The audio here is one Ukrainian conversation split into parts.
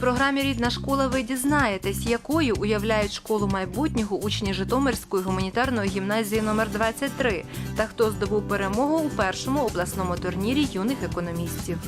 Програмі Рідна школа ви дізнаєтесь, якою уявляють школу майбутнього учні Житомирської гуманітарної гімназії номер 23 та хто здобув перемогу у першому обласному турнірі юних економістів.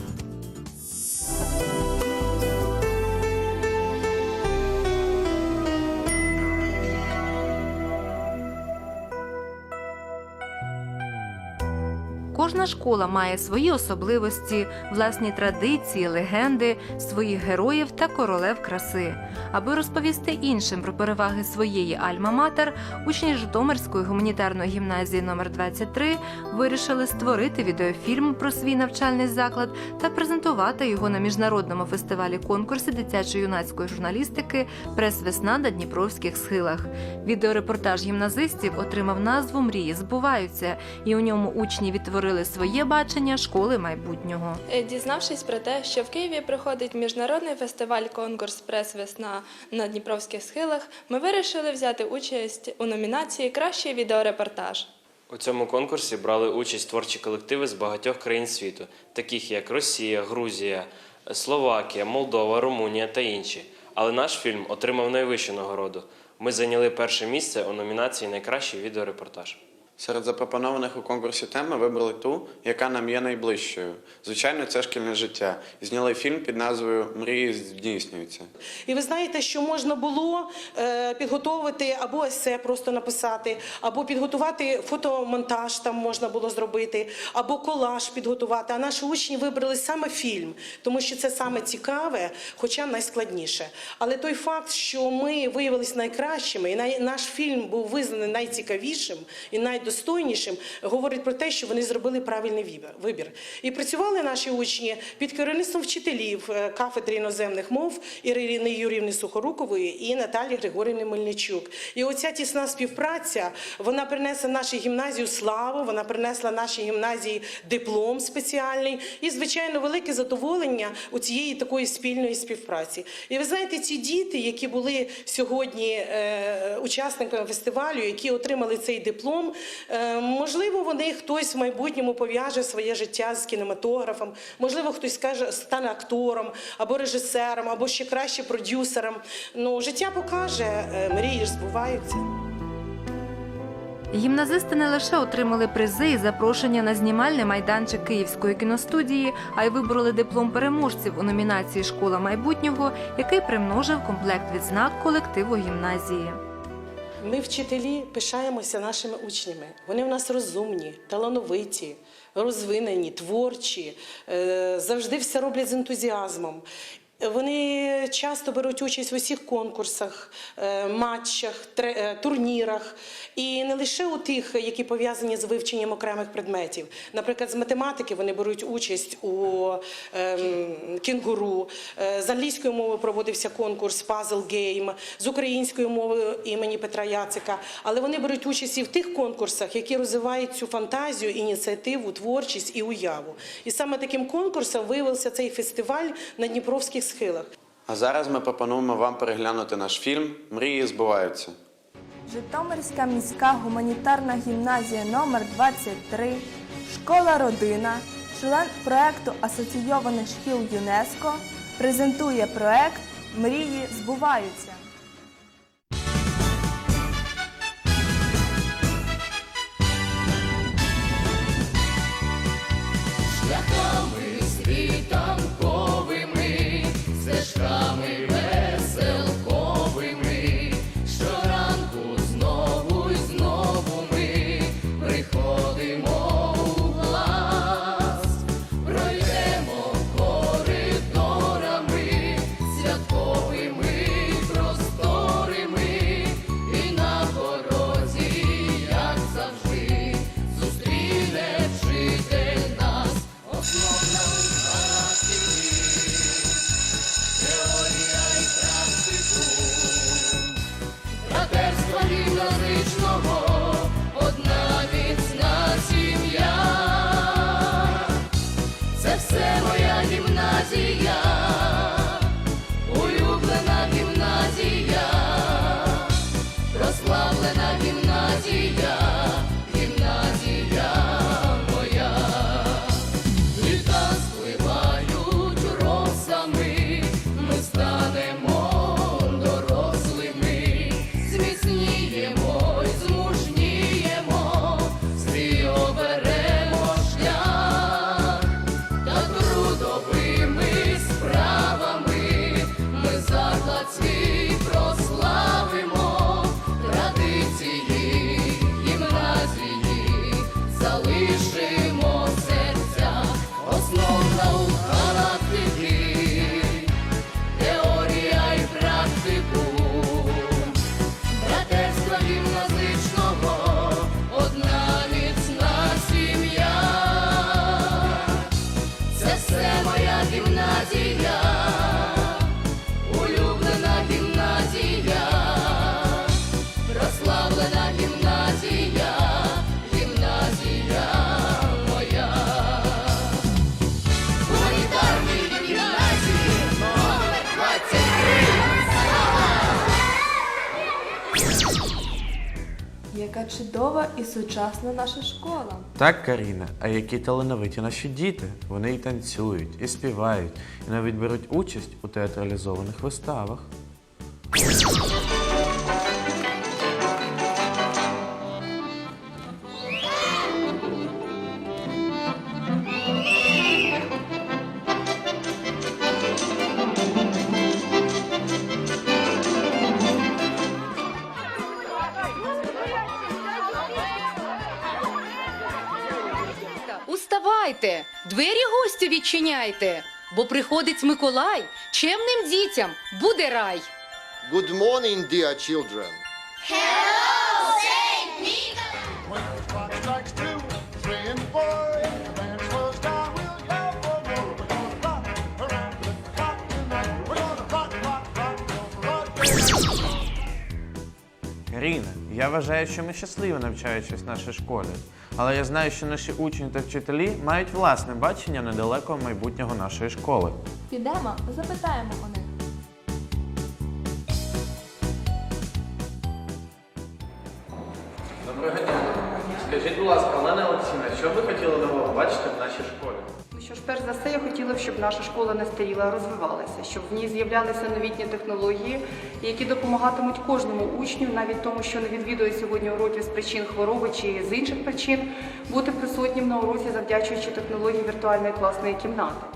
Кожна школа має свої особливості, власні традиції, легенди, своїх героїв та королев краси. Аби розповісти іншим про переваги своєї Альма-Матер, учні Житомирської гуманітарної гімназії номер 23 вирішили створити відеофільм про свій навчальний заклад та презентувати його на міжнародному фестивалі конкурсі дитячо-юнацької журналістики Прес-весна на Дніпровських схилах. Відеорепортаж гімназистів отримав назву Мрії збуваються, і у ньому учні відтворили своє бачення школи майбутнього. Е, Дізнавшись про те, що в Києві проходить міжнародний фестиваль конкурс прес-весна на Дніпровських схилах, ми вирішили взяти участь у номінації Кращий відеорепортаж. У цьому конкурсі брали участь творчі колективи з багатьох країн світу, таких як Росія, Грузія, Словакія, Молдова, Румунія та інші. Але наш фільм отримав найвищу нагороду. Ми зайняли перше місце у номінації Найкращий відеорепортаж. Серед запропонованих у конкурсі тем ми вибрали ту, яка нам є найближчою. Звичайно, це шкільне життя. Зняли фільм під назвою Мрії здійснюються. І ви знаєте, що можна було е, підготовити або есе просто написати, або підготувати фотомонтаж там можна було зробити, або колаж підготувати. А наші учні вибрали саме фільм, тому що це саме цікаве, хоча найскладніше. Але той факт, що ми виявилися найкращими, і най- наш фільм був визнаний найцікавішим і найдостойнішим, говорить про те, що вони зробили правильний вибір-. І працювали наші учні під керівництвом вчителів е, кафедри іноземних мов Ірини Юрівни Сухорукової і Наталі Григорівни Мельничук. І оця тісна співпраця вона принесла нашій гімназію славу, вона принесла нашій гімназії диплом спеціальний і, звичайно, велике задоволення у цієї такої спільної співпраці. І ви знаєте, ці діти, які були сьогодні е, учасниками фестивалю, які отримали цей диплом, можливо, вони хтось в майбутньому пов'яже своє життя з кінематографом, можливо, хтось скаже, стане актором або режисером, або ще краще продюсером. Ну, життя покаже, е, мрії ж збуваються. Гімназисти не лише отримали призи і запрошення на знімальний майданчик Київської кіностудії, а й вибороли диплом переможців у номінації Школа майбутнього, який примножив комплект відзнак колективу гімназії. Ми, вчителі, пишаємося нашими учнями. Вони в нас розумні, талановиті, розвинені, творчі, е, завжди все роблять з ентузіазмом. Вони часто беруть участь в усіх конкурсах, е, матчах, е, турнірах, і не лише у тих, які пов'язані з вивченням окремих предметів. Наприклад, з математики вони беруть участь у ем, кінгуру. Е, З англійської мови проводився конкурс Puzzle Game, з української мови імені Петра Яцика. Але вони беруть участь і в тих конкурсах, які розвивають цю фантазію, ініціативу, творчість і уяву. І саме таким конкурсом виявився цей фестиваль на Дніпровських схилах. А зараз ми пропонуємо вам переглянути наш фільм Мрії збуваються. Житомирська міська гуманітарна гімназія номер 23 Школа Родина, член проекту асоційованих шкіл ЮНЕСКО, презентує проект Мрії збуваються. Чудова і сучасна наша школа. Так, Каріна, а які талановиті наші діти. Вони і танцюють, і співають, і навіть беруть участь у театралізованих виставах. Відчиняйте, бо приходить Миколай, чемним дітям буде рай. Good morning, dear children. Каріна, я вважаю, що ми щасливо навчаючись в нашій школі. Але я знаю, що наші учні та вчителі мають власне бачення недалекого майбутнього нашої школи. Підемо, запитаємо у них. Доброго дня. Скажіть, будь ласка, Олена Олексійовна, що ви хотіли нового бачити що ж, перш за все, я хотіла б, щоб наша школа не старіла, а розвивалася, щоб в ній з'являлися новітні технології, які допомагатимуть кожному учню, навіть тому, що не відвідує сьогодні уроків з причин хвороби чи з інших причин, бути присутнім на уроці, завдячуючи технології віртуальної класної кімнати.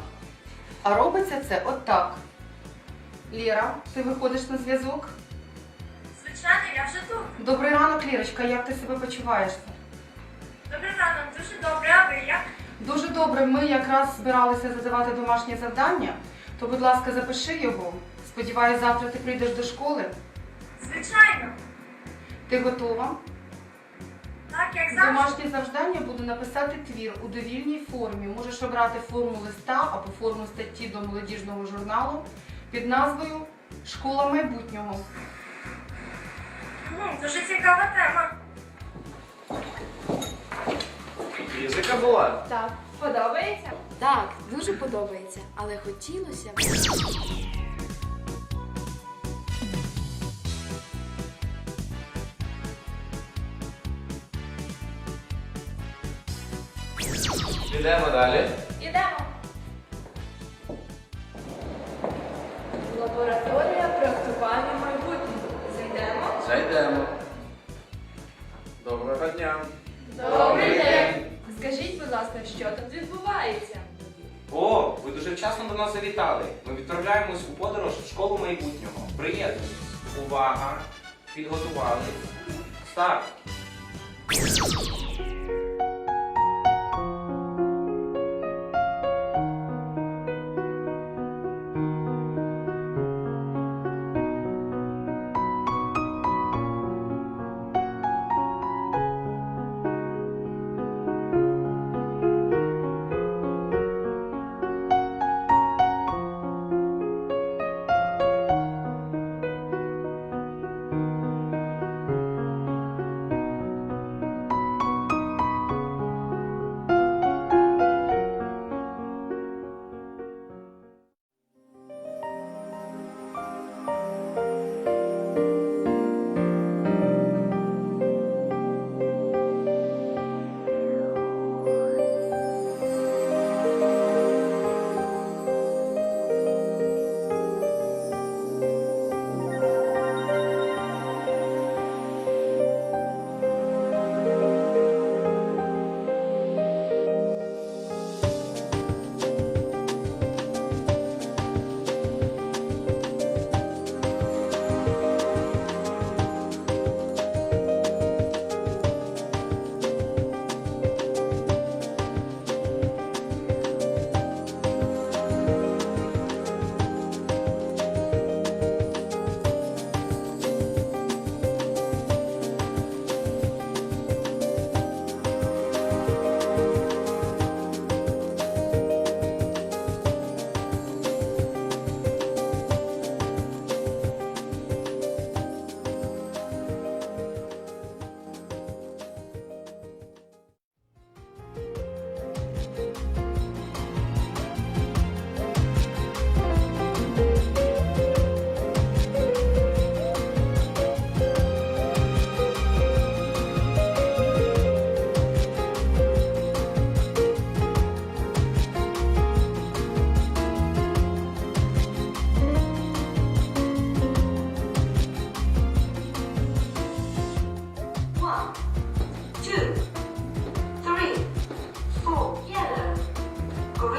А робиться це отак. Лєра, ти виходиш на зв'язок? Звичайно, я вже тут. Добрий ранок, Лірочка, як ти себе почуваєш? Добрий ранок, дуже добре, а ви як? Дуже добре, ми якраз збиралися задавати домашнє завдання, то, будь ласка, запиши його. Сподіваюсь, завтра ти прийдеш до школи. Звичайно. Ти готова? Так, як завжди. Домашнє завдання буде написати твір у довільній формі. Можеш обрати форму листа або форму статті до молодіжного журналу під назвою Школа майбутнього. Дуже цікава тема. Язика була. Так, подобається? Так, дуже подобається, але хотілося б. Підемо далі. Ідемо. Лабораторія проектування майбутнього. Зайдемо? Зайдемо. Доброго дня. Добрий день! Ласка, що тут відбувається? О, ви дуже вчасно до нас завітали. Ми відправляємось у подорож в школу майбутнього. Приєднуйтесь. Увага! Підготували. Старт!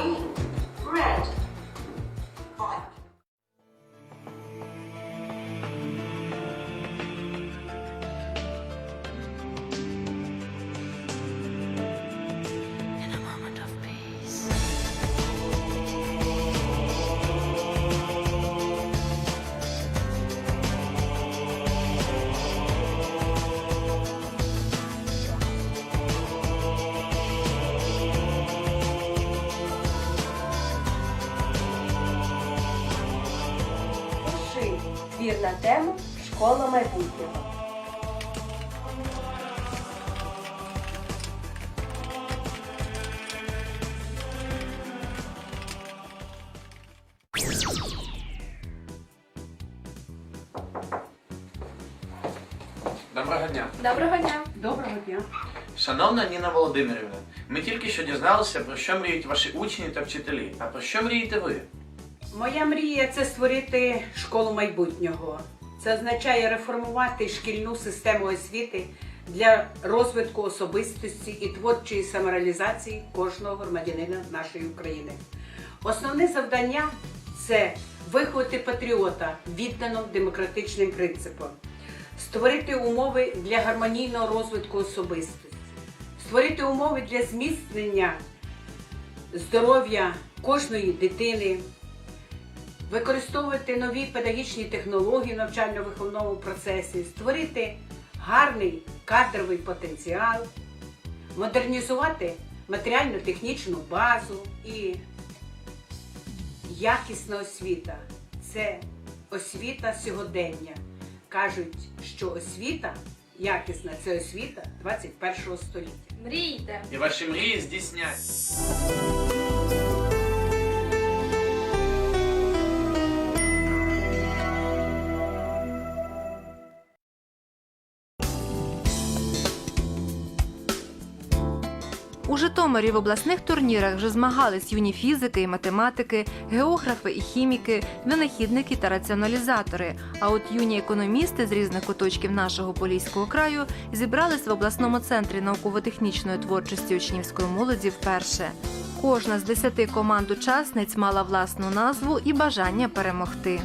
green, red, тему Школа майбутнього. Доброго дня. Доброго дня. Доброго дня. Шановна Ніна Володимирівна, ми тільки що дізналися, про що мріють ваші учні та вчителі. А про що мрієте ви? Моя мрія це створити школу майбутнього. Це означає реформувати шкільну систему освіти для розвитку особистості і творчої самореалізації кожного громадянина нашої України. Основне завдання це виховати патріота віддано демократичним принципам, створити умови для гармонійного розвитку особистості, створити умови для зміцнення здоров'я кожної дитини, використовувати нові педагогічні технології в навчально-виховному процесі, створити гарний кадровий потенціал, модернізувати матеріально-технічну базу і якісна освіта це освіта сьогодення. Кажуть, що освіта якісна це освіта 21 століття. Мрійте. І ваші мрії здійсняться. Житомирі в обласних турнірах вже змагались юні фізики і математики, географи і хіміки, винахідники та раціоналізатори. А от юні економісти з різних куточків нашого поліського краю зібрались в обласному центрі науково-технічної творчості учнівської молоді вперше. Кожна з десяти команд учасниць мала власну назву і бажання перемогти.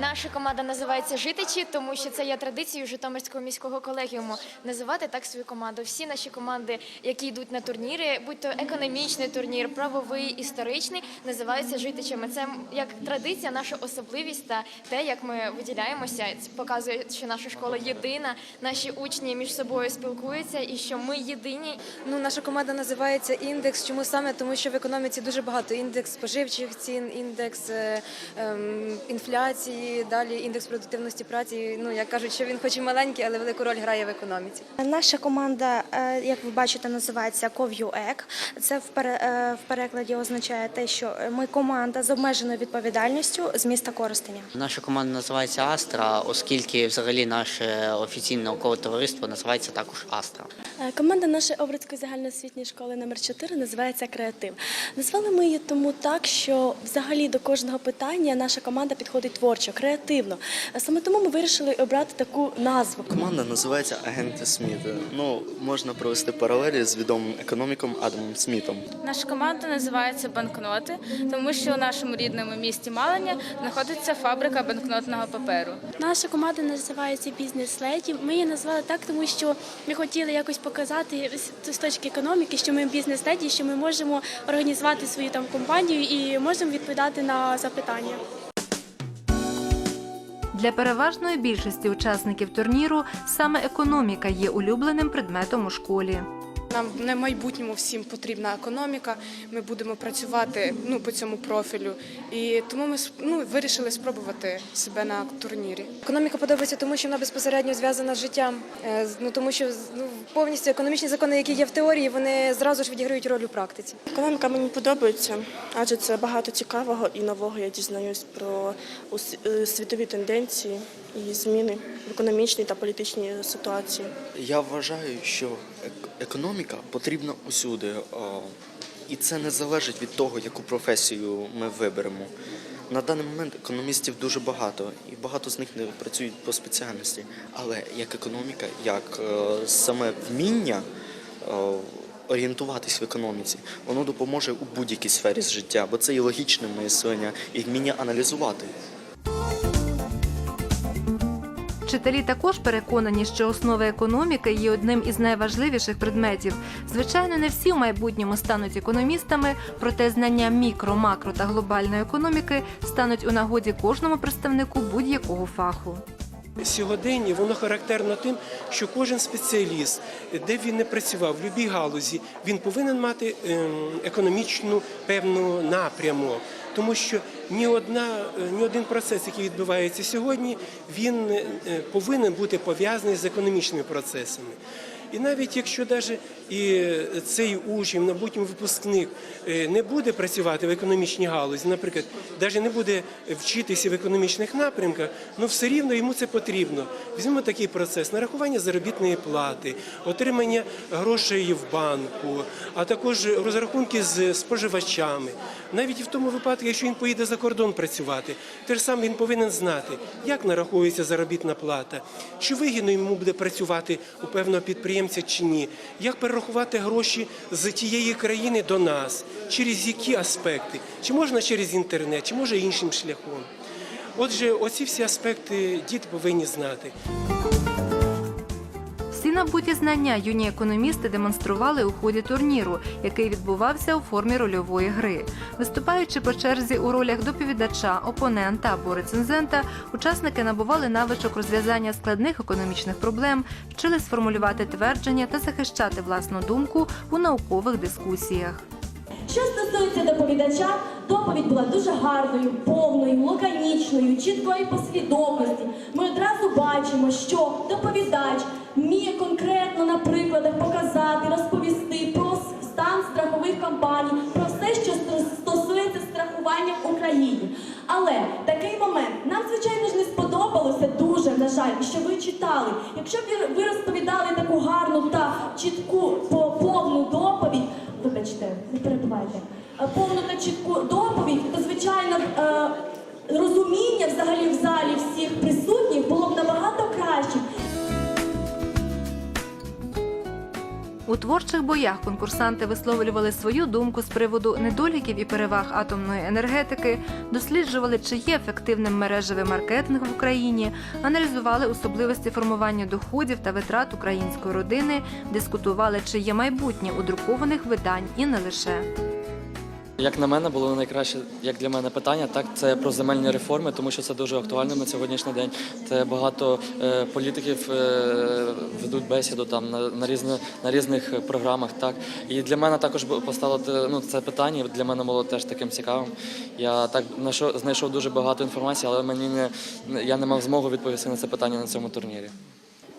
Наша команда називається Житичі, тому що це є традицією Житомирського міського колегіуму називати так свою команду. Всі наші команди, які йдуть на турніри, будь то економічний турнір, правовий, історичний, називаються житичами. Це як традиція, наша особливість та те, як ми виділяємося, показує, що наша школа єдина, наші учні між собою спілкуються і що ми єдині. Ну, наша команда називається індекс. Чому саме? Тому що в економіці дуже багато індекс споживчих цін, індекс е, ем, інфляції, далі індекс продуктивності праці. Ну як кажуть, що він хоч і маленький, але велику роль грає в економіці. Наша команда, е, як ви бачите, називається Ков'юек. Це в е, в перекладі означає те, що ми команда з обмеженою відповідальністю з міста Коростеня. Наша команда називається Астра, оскільки взагалі наше офіційне наукове товариство називається також Астра. Е, Команда нашої Обрицької загальноосвітньої школи номер 4 називається Креатив. Назвали ми її тому так, що взагалі до кожного питання наша команда підходить творчо, креативно. Е, Саме тому ми вирішили обрати таку назву. Команда називається Агенти Сміта. Ну, можна провести паралелі з відомим економіком Адамом Смітом. Наша команда називається Банкноти, тому що у нашому рідному місті Малиня знаходиться фабрика банкнотного паперу. Наша команда називається Бізнес Леді. Ми її назвали так, тому що ми хотіли якось показати з- з точки економіки, що ми бізнес леді, що ми можемо організувати свою там компанію і можемо відповідати на запитання. Для переважної більшості учасників турніру саме економіка є улюбленим предметом у школі. Нам на майбутньому всім потрібна економіка. Ми будемо працювати ну, по цьому профілю. І тому ми ну, вирішили спробувати себе на турнірі. Економіка подобається, тому що вона безпосередньо зв'язана з життям. Е, Ну тому що ну, повністю економічні закони, які є в теорії, вони зразу ж відіграють роль у практиці. Економіка мені подобається, адже це багато цікавого і нового. Я дізнаюсь про е, світові тенденції і зміни в економічній та політичній ситуації. Я вважаю, що економіка потрібна усюди, і це не залежить від того, яку професію ми виберемо. На даний момент економістів дуже багато, і багато з них не працюють по спеціальності. Але як економіка, як е, саме вміння е, орієнтуватись в економіці, воно допоможе у будь-якій сфері з життя, бо це і логічне мислення, і вміння аналізувати. Вчителі також переконані, що основи економіки є одним із найважливіших предметів. Звичайно, не всі в майбутньому стануть економістами, проте знання мікро, макро та глобальної економіки стануть у нагоді кожному представнику будь-якого фаху. Сьогодення воно характерно тим, що кожен спеціаліст, де б він не працював, в будь-якій галузі, він повинен мати ем, економічну певну напряму, тому що ні, одна, е, ні один процес, який відбувається сьогодні, він е, повинен бути пов'язаний з економічними процесами. І навіть якщо навіть і цей учень, майбутній випускник е, не буде працювати в економічній галузі, наприклад, навіть не буде вчитися в економічних напрямках, ну все рівно йому це потрібно. Візьмемо такий процес: нарахування заробітної плати, отримання грошей в банку, а також розрахунки з споживачами. Навіть і в тому випадку, якщо він поїде за кордон працювати, те ж саме він повинен знати, як нараховується заробітна плата, чи вигідно йому буде працювати у певного підприємця чи ні, як перерахувати гроші з тієї країни до нас, через які аспекти, чи можна через інтернет, чи може іншим шляхом. Отже, оці всі аспекти діти повинні знати. Набуті знання юні економісти демонстрували у ході турніру, який відбувався у формі рольової гри. Виступаючи по черзі у ролях доповідача, опонента або рецензента, учасники набували навичок розв'язання складних економічних проблем, вчили сформулювати твердження та захищати власну думку у наукових дискусіях. Що стосується доповідача, доповідь була дуже гарною, повною, лаконічною, чіткої послідовності. Ми одразу бачимо, що доповідач на прикладах показати, розповісти про стан страхових компаній, про все, що стосується страхування в Україні. Але такий момент нам, звичайно ж, не сподобалося дуже, на жаль, що ви читали. Якщо б ви- розповідали таку гарну та чітку по- повну доповідь, вибачте, не перебувайте, е, повну та чітку доповідь, то звичайно е, розуміння взагалі в залі всіх присутніх було б набагато краще. У творчих боях конкурсанти висловлювали свою думку з приводу недоліків і переваг атомної енергетики, досліджували, чи є ефективним мережевий маркетинг в Україні, аналізували особливості формування доходів та витрат української родини, дискутували, чи є майбутнє у друкованих видань і не лише. Як на мене, було найкраще, як для мене питання, так це про земельні реформи, тому що це дуже актуально на сьогоднішній день. Це багато е, політиків е, ведуть бесіду там на, на різні на різних програмах. Так і для мене також постало ну, це питання. Для мене було теж таким цікавим. Я так знайшов, дуже багато інформації, але мені не я не мав змогу відповісти на це питання на цьому турнірі.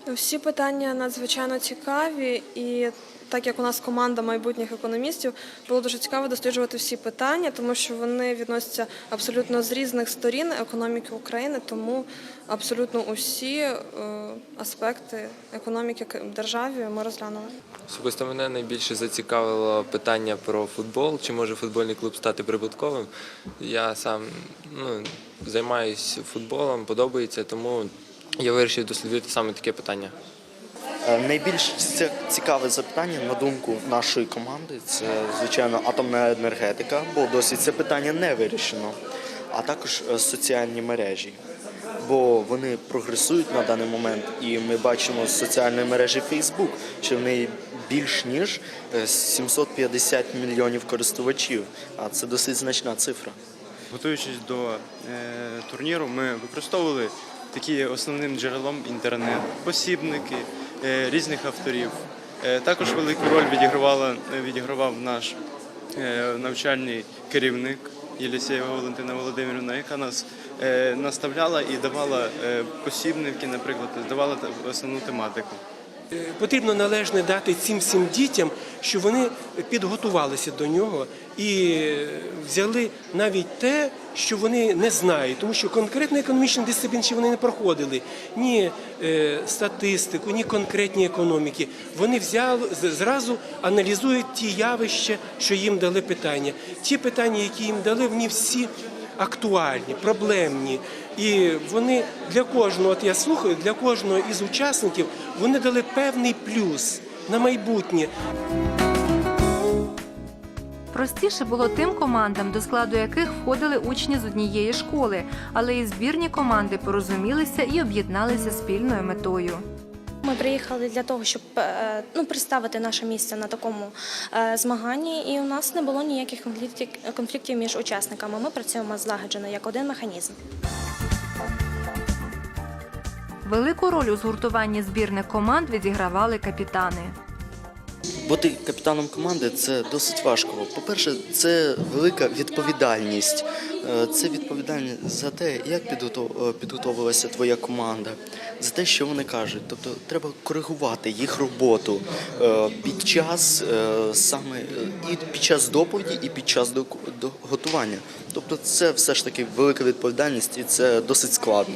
Всі питання надзвичайно цікаві, і так як у нас команда майбутніх економістів, було дуже цікаво досліджувати всі питання, тому що вони відносяться абсолютно з різних сторін економіки України, тому абсолютно усі е, аспекти економіки держави ми розглянули. Особисто мене найбільше зацікавило питання про футбол, чи може футбольний клуб стати прибутковим. Я сам ну, займаюся футболом, подобається, тому я вирішив дослідити саме таке питання. Е, Найбільш цікаве запитання, на думку нашої команди, це звичайно атомна енергетика, бо досі це питання не вирішено, а також е, соціальні мережі. Бо вони прогресують на даний момент, і ми бачимо з соціальної мережі Facebook, що в неї більш ніж е, 750 мільйонів користувачів, а це досить значна цифра. Готуючись до е, турніру, ми використовували такі основним джерелом інтернет, посібники е, різних авторів. Е, також велику роль відігравала, відігравав наш е, навчальний керівник Єлісєєва Валентина Володимирівна, яка нас е, наставляла і давала е, посібники, наприклад, давала основну тематику. Потрібно належне дати цим всім дітям, щоб вони підготувалися до нього і е, взяли навіть те, що вони не знають, тому що конкретно економічні дисципліни вони не проходили ні е, статистику, ні конкретні економіки. Вони взяли зразу аналізують ті явища, що їм дали питання. Ті питання, які їм дали, вони всі актуальні, проблемні. І вони для кожного, от я слухаю, для кожного із учасників вони дали певний плюс на майбутнє. Простіше було тим командам, до складу яких входили учні з однієї школи, але і збірні команди порозумілися і об'єдналися спільною метою. Ми приїхали для того, щоб е, ну, представити наше місце на такому е, змаганні, і у нас не було ніяких конфліктів, конфліктів між учасниками. Ми працюємо злагоджено як один механізм. Велику роль у згуртуванні збірних команд відігравали капітани. Бути капітаном команди це досить важко. По-перше, це велика відповідальність. Е, Це відповідальність за те, як е, підготовилася твоя команда, за те, що вони кажуть. Тобто треба коригувати їх роботу е, під час саме і під час доповіді, і під час готування. Тобто, це все ж таки велика відповідальність, і це досить складно.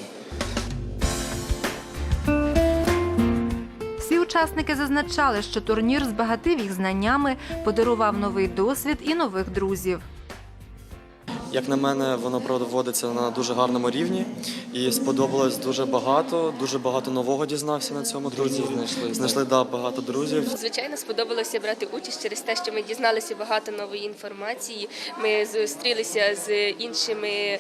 Учасники зазначали, що турнір збагатив їх знаннями, подарував новий досвід і нових друзів. Як на мене, воно проводиться на дуже гарному рівні і сподобалось дуже багато. Дуже багато нового дізнався на цьому турнірі. Знайшли знайшли да, багато друзів. Звичайно, сподобалося брати участь через те, що ми дізналися багато нової інформації. Ми зустрілися з іншими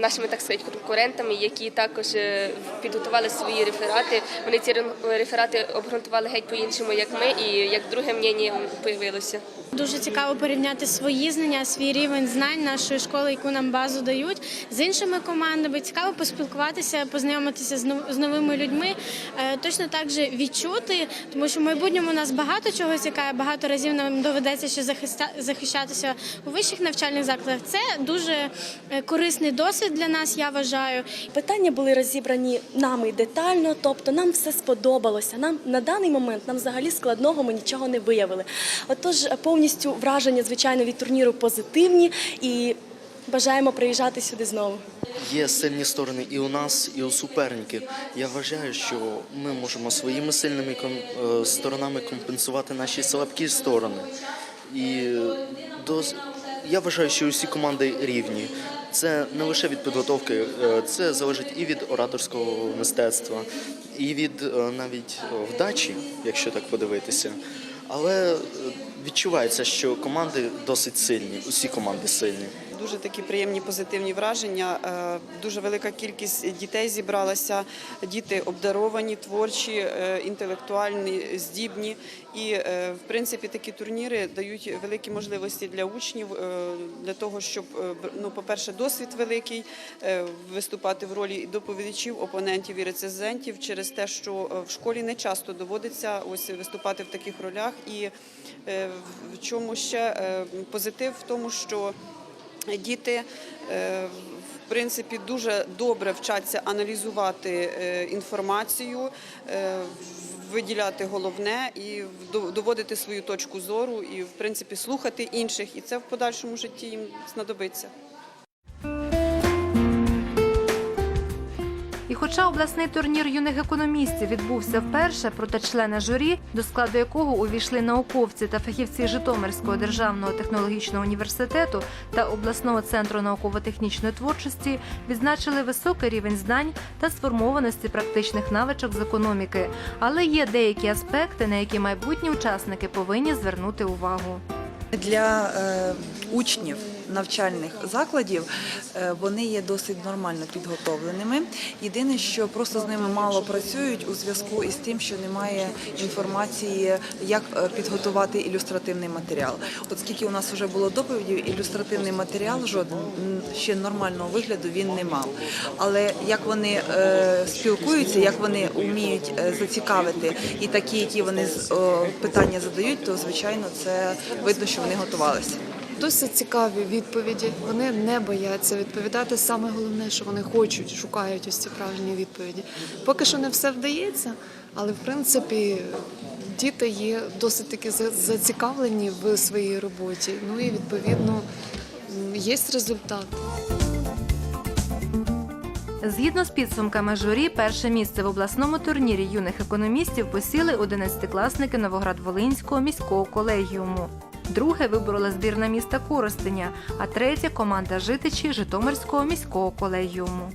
нашими так сказати, конкурентами, які також е, підготували свої реферати. Вони ці реферати обґрунтували геть по-іншому, як ми, і як друге мнення появилося. Дуже цікаво порівняти свої знання, свій рівень знань нашої школи, яку нам базу дають з іншими командами. Цікаво поспілкуватися, познайомитися з нов- з новими людьми. Е, Точно так же відчути, тому що в майбутньому нас багато чого цікає, багато разів нам доведеться ще захищатися у вищих навчальних закладах. Це дуже е, корисний досвід для нас, я вважаю. Питання були розібрані нами детально, тобто нам все сподобалося. Нам на даний момент нам взагалі складного ми нічого не виявили. Отож, е, повністю враження, звичайно, від турніру позитивні і бажаємо приїжджати сюди знову. Є сильні сторони і у нас, і у суперників. Я вважаю, що ми можемо своїми сильними е, сторонами компенсувати наші слабкі сторони. І дос- я вважаю, що усі команди рівні. Це не лише від підготовки, е, це залежить і від ораторського мистецтва, і від е, навіть вдачі, якщо так подивитися. Але відчувається, що команди досить сильні, усі команди сильні. Дуже такі приємні позитивні враження. Е, Дуже велика кількість дітей зібралася. Діти обдаровані, творчі, е, інтелектуальні, здібні. І, е, в принципі, такі турніри дають великі можливості для учнів для того, щоб, ну, по-перше, досвід великий виступати в ролі доповідачів, опонентів і рецензентів через те, що в школі не часто доводиться ось виступати в таких ролях. І в чому ще позитив в тому, що Діти е, в принципі дуже добре вчаться аналізувати е, інформацію, е, виділяти головне і до- доводити свою точку зору, і в принципі слухати інших. І це в подальшому житті їм знадобиться. Хоча обласний турнір юних економістів відбувся вперше, проте члени журі, до складу якого увійшли науковці та фахівці Житомирського державного технологічного університету та обласного центру науково-технічної творчості, відзначили високий рівень знань та сформованості практичних навичок з економіки. Але є деякі аспекти, на які майбутні учасники повинні звернути увагу. Для е, учнів навчальних закладів е, вони є досить нормально підготовленими. Єдине, що просто з ними мало працюють у зв'язку із тим, що немає інформації, як е, підготувати ілюстративний матеріал. От скільки у нас вже було доповідів, ілюстративний матеріал жоден ще нормального вигляду він не мав. Але як вони е, спілкуються, як вони вміють зацікавити, і такі, які вони питання задають, то звичайно це видно, що вони готувалися. Досить цікаві відповіді. Вони не бояться відповідати. Саме головне, що вони хочуть, шукають ось ці правильні відповіді. Поки що не все вдається, але в принципі діти є досить таки зацікавлені в своїй роботі. Ну і відповідно є результат. Згідно з підсумками журі, перше місце в обласному турнірі юних економістів посіли 11-класники Новоград-Волинського міського колегіуму. Друге виборола збірна міста Коростеня, а третє команда житичі Житомирського міського колегіуму.